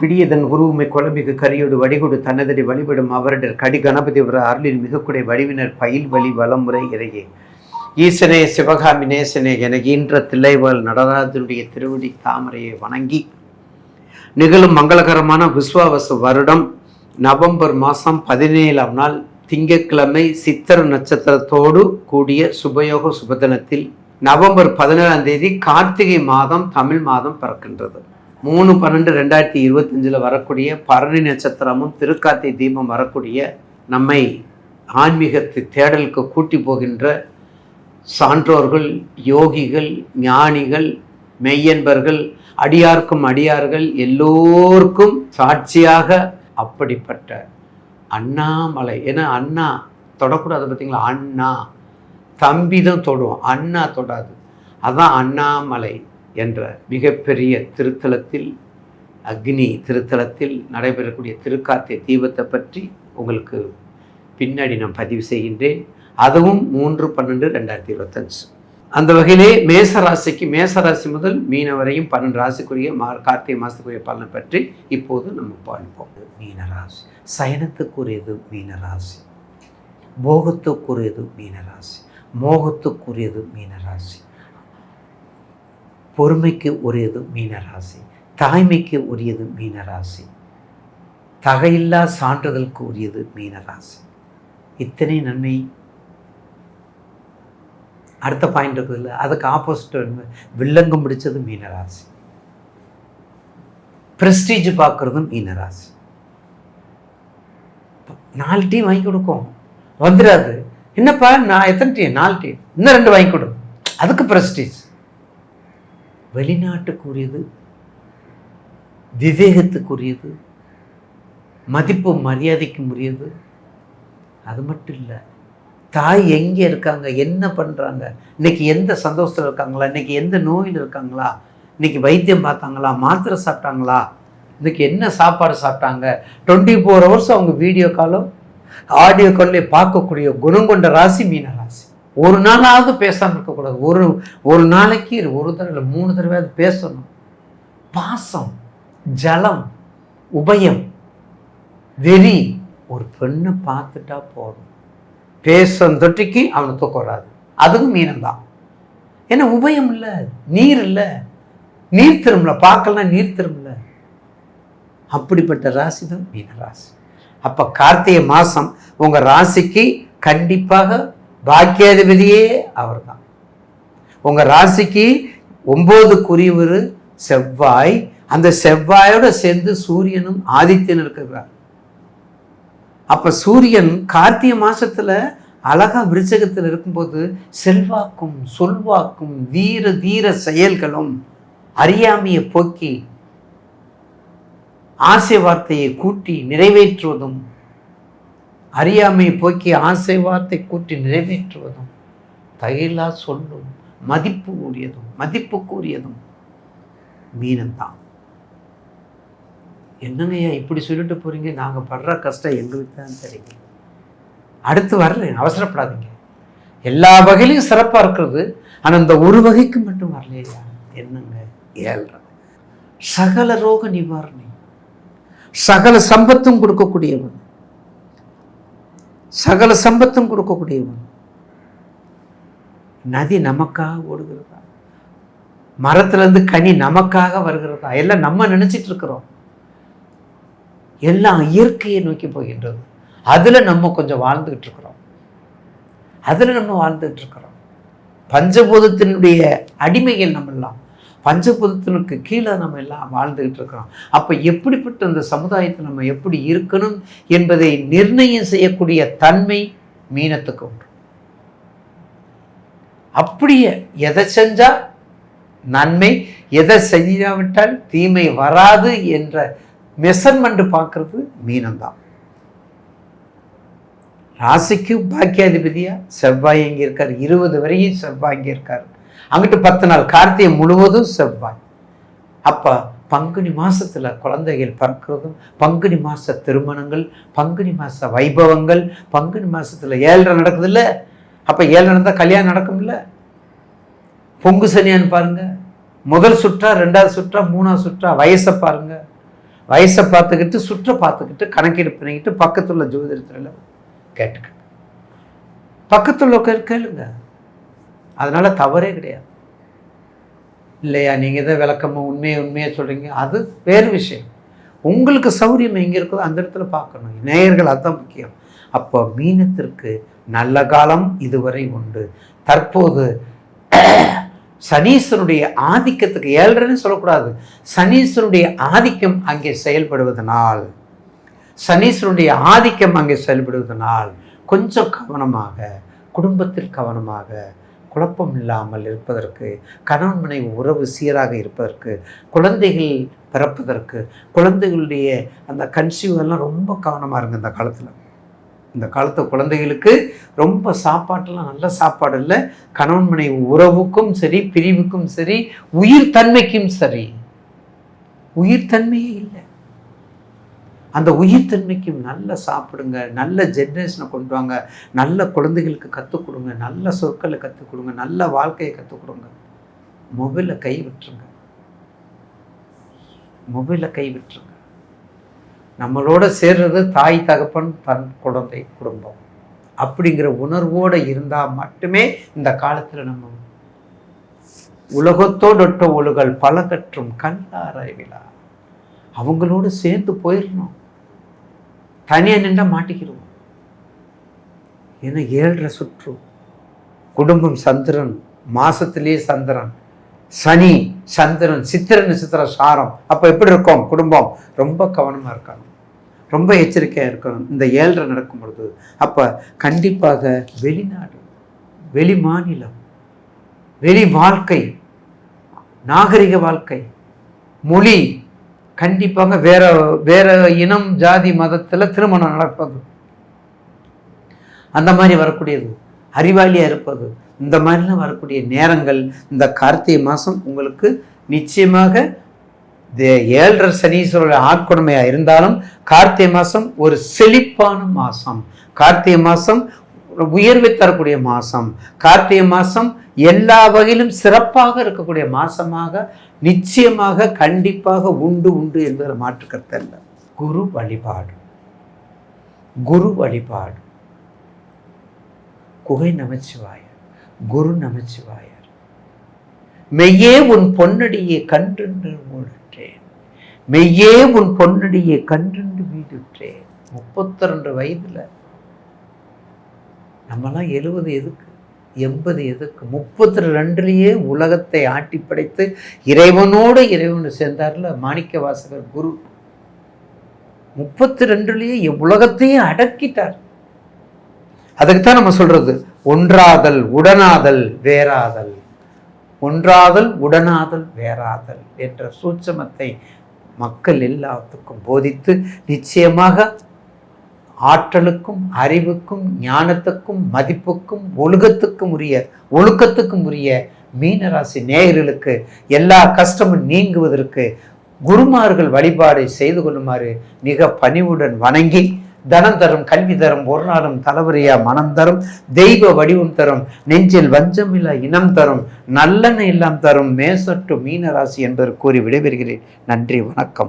பிடியதன் உருவுமை குழம்பிக்கு கரியோடு வடிகொடு தன்னதடி வழிபடும் அவரிடர் கடி கணபதி வர அருளின் மிகக்குடை வடிவினர் பயில் வழி வளமுறை இறையே. ஈசனே சிவகாமி நேசனே என ஈன்ற தில்லைவாள் நடராஜனுடைய திருவடி தாமரையை வணங்கி. நிகழும் மங்களகரமான விஸ்வாவச வருடம் நவம்பர் மாதம் பதினேழாம் நாள் திங்கட்கிழமை சித்திர நட்சத்திரத்தோடு கூடிய சுபயோக சுபதினத்தில் நவம்பர் பதினேழாம் தேதி கார்த்திகை மாதம் தமிழ் மாதம் பிறக்கின்றது. மூணு பன்னெண்டு ரெண்டாயிரத்தி இருபத்தஞ்சில் வரக்கூடிய பரணி நட்சத்திரமும் திருக்கார்த்திகை தீபம் வரக்கூடிய நம்மை ஆன்மீகத்தை தேடலுக்கு கூட்டி போகின்ற சான்றோர்கள் யோகிகள் ஞானிகள் மெய்யன்பர்கள் அடியார்க்கும் அடியார்கள் எல்லோருக்கும் சாட்சியாக அப்படிப்பட்ட அண்ணாமலை. ஏன்னா அண்ணா தொடக்கூடாது பார்த்தீங்களா? அண்ணா. தம்பி தான் தொடுவோம் அண்ணா தொடாது. அதான் அண்ணாமலை. என்ற மிகப்பெரிய திருத்தலத்தில் அக்னி திருத்தலத்தில் நடைபெறக்கூடிய திருக்கார்த்திகை தீபத்தை பற்றி உங்களுக்கு பின்னாடி நான் பதிவு செய்கின்றேன். அதுவும் மூன்று பன்னெண்டு ரெண்டாயிரத்தி இருபத்தஞ்சு. அந்த வகையிலே மேச ராசிக்கு மேச ராசி முதல் மீன வரையும் பன்னெண்டு ராசிக்குரிய மா கார்த்திகை மாதத்துக்குரிய பலனை பற்றி இப்போது நம்ம பார்ப்போம். மீனராசி சயனத்துக்குரியது மீனராசி போகத்துக்குரியது மீனராசி மோகத்துக்குரியது மீனராசி பொறுமைக்கு உரியது மீனராசி தாய்மைக்கு உரியது மீனராசி தகையில்லா சான்றிதழுக்கு உரியது மீனராசி. இத்தனை நன்மை. அடுத்த பாயிண்ட் இருக்குது இல்லை? அதுக்கு ஆப்போசிட் வில்லங்கம் பிடிச்சது மீனராசி. ப்ரெஸ்டீஜ் பார்க்குறதும் மீனராசி. நாலு டீ வாங்கி கொடுக்கும். வந்துடாது என்னப்பா? நான் எத்தனை டீ? நாலு டீ. இன்னும் ரெண்டு வாங்கி கொடு. அதுக்கு ப்ரெஸ்டீஜ் வெளிநாட்டுக்குரியது விவேகத்துக்குரியது மதிப்பு மரியாதைக்கும் உரியது அது மட்டும் இல்லை தாய் எங்கே இருக்காங்க என்ன பண்ணுறாங்க இன்னைக்கு எந்த சந்தோஷத்தில் இருக்காங்களா இன்னைக்கு எந்த நோயில் இருக்காங்களா இன்னைக்கு வைத்தியம் பார்த்தாங்களா மாத்திரை சாப்பிட்டாங்களா இன்னைக்கு என்ன சாப்பாடு சாப்பிட்டாங்க டுவெண்ட்டி ஃபோர் ஹவர்ஸ் அவங்க வீடியோ காலும் ஆடியோ காலே பார்க்கக்கூடிய குணம் கொண்ட ராசி மீன ராசி. ஒரு நாளாவது பேசாமல் இருக்கக்கூடாது. ஒரு ஒரு நாளைக்கு ஒரு தடவை இல்லை மூணு தடவையாவது பேசணும். பாசம் ஜலம் உபயம் வெறி ஒரு பெண்ணை பார்த்துட்டா போதும். பேசும் தொட்டிக்கு அவனை தூக்க வராது அதுவும் மீனம்தான். ஏன்னா உபயம் இல்லை நீர் இல்லை நீர் திரும்பல பார்க்கலாம் நீர் திரும்பல. அப்படிப்பட்ட ராசி தான் மீன ராசி அப்போ கார்த்திகை மாதம் உங்கள் ராசிக்கு கண்டிப்பாக பாக்கியாதிபதியே அவர் தான் உங்கள் ராசிக்கு ஒம்போதுக்குரியவர் செவ்வாய் அந்த செவ்வாயோட சேர்ந்து சூரியனும் ஆதித்யன் இருக்கிறார். அப்போ சூரியன் கார்த்திகை மாதத்தில் அழகா விருச்சகத்தில் இருக்கும்போது செல்வாக்கும் சொல்வாக்கும் வீர தீர செயல்களும் அறியாமையை போக்கி ஆசை வார்த்தையை கூட்டி நிறைவேற்றுவதும் அறியாமையை போக்கி ஆசை வார்த்தை கூட்டி நிறைவேற்றுவதும் தகையிலா சொல்லும் மதிப்பு கூடியதும் மதிப்பு கூறியதும் மீனந்தான் என்னங்கய்யா இப்படி சொல்லிட்டு போறீங்க? நாங்கள் படுற கஷ்டம் எங்களுக்கு தான் தெரியும். அடுத்து வர்றேன் அவசரப்படாதீங்க. எல்லா வகையிலையும் சிறப்பாக இருக்கிறது ஆனால் இந்த ஒரு வகைக்கு மட்டும் வரலையா? என்னங்க ஏழ்ற சகல ரோக நிவாரணி சகல சம்பத்தும் கொடுக்கக்கூடியவன். சகல சம்பத்தும் கொடுக்கக்கூடியவன். நதி நமக்காக ஓடுகிறதா? மரத்துலேருந்து கனி நமக்காக வருகிறதா? எல்லாம் நம்ம நினச்சிட்டு இருக்கிறோம். எல்லாம் இயற்கையை நோக்கி போகின்றது. அதில் நம்ம கொஞ்சம் வாழ்ந்துகிட்டு இருக்கிறோம். அதில் நம்ம வாழ்ந்துகிட்டு இருக்கிறோம். பஞ்சபூதத்தினுடைய அடிமைகள் நம்ம எல்லாம் பஞ்சபூதத்தினுக்கு கீழே நம்ம எல்லாம் வாழ்ந்துக்கிட்டு இருக்கிறோம். அப்போ எப்படிப்பட்ட அந்த சமுதாயத்தில் நம்ம எப்படி இருக்கணும் என்பதை நிர்ணயம் செய்யக்கூடிய தன்மை மீனத்துக்கு உண்டு. அப்படியே எதை செஞ்சா நன்மை எதை செய்யாவிட்டால் தீமை வராது என்ற மெசர்மெண்ட் பார்க்கறது மீனம்தான். ராசிக்கு பாக்கியாதிபதியா? செவ்வாய் இங்கே இருக்கார்? இருபது வரையும் செவ்வாய் இங்கே இருக்கார். அங்கிட்டு பத்து நாள் கார்த்திகை முழுவதும் செவ்வாய். அப்போ பங்குனி மாசத்துல குழந்தைகள் பிறக்கிறதும் பங்குனி மாச திருமணங்கள் பங்குனி மாச வைபவங்கள் பங்குனி மாசத்துல ஏழரை நடக்குது இல்லை அப்போ ஏழரை நடந்தால் கல்யாணம் நடக்கும்ல? பொங்கு சனியான்னு பாருங்க. முதல் சுற்றா ரெண்டாவது சுற்றா மூணாவது சுற்றா வயசை பாருங்க. வயசை பார்த்துக்கிட்டு சுற்ற பார்த்துக்கிட்டு கணக்கீடு பண்ணிக்கிட்டு பக்கத்துள்ள ஜோதிடத்தில் கேட்டுக்க பக்கத்துள்ள கேளுங்க. அதனால் தவறே கிடையாது. இல்லையா நீங்கள் தான் விளக்கமாக உண்மையை உண்மையாக சொல்கிறீங்க அது வேறு விஷயம். உங்களுக்கு சௌரியம் எங்கே இருக்குதோ அந்த இடத்துல பார்க்கணும். நேயர்கள் அதுதான் முக்கியம். அப்போ மீனத்திற்கு நல்ல காலம் இதுவரை உண்டு. தற்போது சனீஸ்வருடைய ஆதிக்கத்துக்கு ஏழ்றன்னு சொல்லக்கூடாது. சனீஸ்வருடைய ஆதிக்கம் அங்கே செயல்படுவதனால் சனீஸ்வருடைய ஆதிக்கம் அங்கே செயல்படுவதனால் கொஞ்சம் கவனமாக குடும்பத்தில் கவனமாக குழப்பம் இல்லாமல் இருப்பதற்கு கணவன் மனைவி உறவு சீராக இருப்பதற்கு குழந்தைகள் பிறப்பதற்கு குழந்தைகளுடைய அந்த கன்சீவ் எல்லாம் ரொம்ப கவனமாக இருங்க இந்த காலத்தில். இந்த காலத்து குழந்தைகளுக்கு ரொம்ப சாப்பாட்டெல்லாம் நல்ல சாப்பாடு இல்லை. கணவன் மனைவி உறவுக்கும் சரி பிரிவுக்கும் சரி உயிர் தன்மைக்கும் சரி. உயிர் தன்மையே இல்லை. அந்த உயிர் தன்மைக்கும் நல்ல சாப்பிடுங்க நல்ல ஜென்ரேஷனை கொண்டு வாங்க. நல்ல குழந்தைகளுக்கு கற்றுக் கொடுங்க நல்ல சொற்களை கற்றுக் கொடுங்க நல்ல வாழ்க்கையை கற்றுக் கொடுங்க. மொபைலை கை விட்டுருங்க. மொபைலை கை விட்டுருங்க. நம்மளோட சேர்றது தாய் தகப்பன் தன் குழந்தை குடும்பம். அப்படிங்கிற உணர்வோடு இருந்தால் மட்டுமே இந்த காலத்தில் நம்ம உலகத்தோடொட்ட ஒழுகல் பல கற்றும் கல்லாராய்விழா அவங்களோடு சேர்ந்து போயிடணும். தனியாக நின்றா மாட்டிக்கிடுவோம் ஏன்னா ஏழரை சுற்று. குடும்பம் சந்திரன் மாசத்திலேயே சந்திரன். சனி சந்திரன் சித்திர நட்சத்திர சாரம். அப்போ எப்படி இருக்கும் குடும்பம்? ரொம்ப கவனமாக இருக்கணும். ரொம்ப எச்சரிக்கையாக இருக்கணும். இந்த ஏழரை நடக்கும் பொழுது. அப்போ கண்டிப்பாக வெளிநாடு வெளி மாநிலம் வெளி வாழ்க்கை நாகரிக வாழ்க்கை மொழி கண்டிப்பாக வேற வேற இனம் ஜாதி மதத்தில் திருமணம் நடப்பது. அந்த மாதிரி வரக்கூடியது. அறிவாளியாக இருப்பது. இந்த மாதிரிலாம் வரக்கூடிய நேரங்கள் இந்த கார்த்திகை மாதம் உங்களுக்கு நிச்சயமாக ஏழரை சனீஸ்வரோட ஆட்கொடுமையாக இருந்தாலும் கார்த்திகை மாதம் ஒரு செழிப்பான மாதம் கார்த்திகை மாதம் உயர்வை தரக்கூடிய மாதம் கார்த்திகை மாதம் எல்லா வகையிலும் சிறப்பாக இருக்கக்கூடிய மாதமாக நிச்சயமாக கண்டிப்பாக உண்டு உண்டு என்பதில் மாற்றுக்கருத்தல்ல குரு வழிபாடு. குரு வழிபாடு. குகை நமச்சிவாயர். குரு நமச்சிவாயர். மெய்யே உன் பொன்னடியை கன்றென்று மூடுற்றேன். மெய்யே உன் பொன்னடியை கன்றென்று மீதுற்றேன். முப்பத்தி ரெண்டு வயதில் நம்மலாம் எழுபது எதுக்கு? எண்பது எதுக்கு? முப்பத்தி ரெண்டுலேயே உலகத்தை ஆட்டி படைத்து இறைவனோடு இறைவனு சேர்ந்தார்ல மாணிக்க வாசகர் குரு. முப்பத்தி ரெண்டுலேயே உலகத்தையே அடக்கிட்டார். அதுக்குத்தான் நம்ம சொல்றது ஒன்றாதல் உடனாதல் வேறாதல். ஒன்றாதல் உடனாதல் வேறாதல் என்ற சூட்சமத்தை மக்கள் எல்லாத்துக்கும் போதித்து நிச்சயமாக ஆற்றலுக்கும் அறிவுக்கும் ஞானத்துக்கும் மதிப்புக்கும் ஒழுக்கத்துக்கும் உரிய ஒழுக்கத்துக்கும் உரிய மீனராசி நேயர்களுக்கு எல்லா கஷ்டமும் நீங்குவதற்கு குருமார்கள் வழிபாடு செய்து கொள்ளுமாறு மிக பணிவுடன் வணங்கி தனம் தரும் கல்வி தரும் ஒரு நாளும் தலைவரியா மனம் தரும் தெய்வ வடிவம் தரும் நெஞ்சில் வஞ்சமில்லா இனம் தரும் நல்லெண்ணெய் எல்லாம் தரும் மேசட்டு மீனராசி என்பது கூறி விடைபெறுகிறேன். நன்றி வணக்கம்.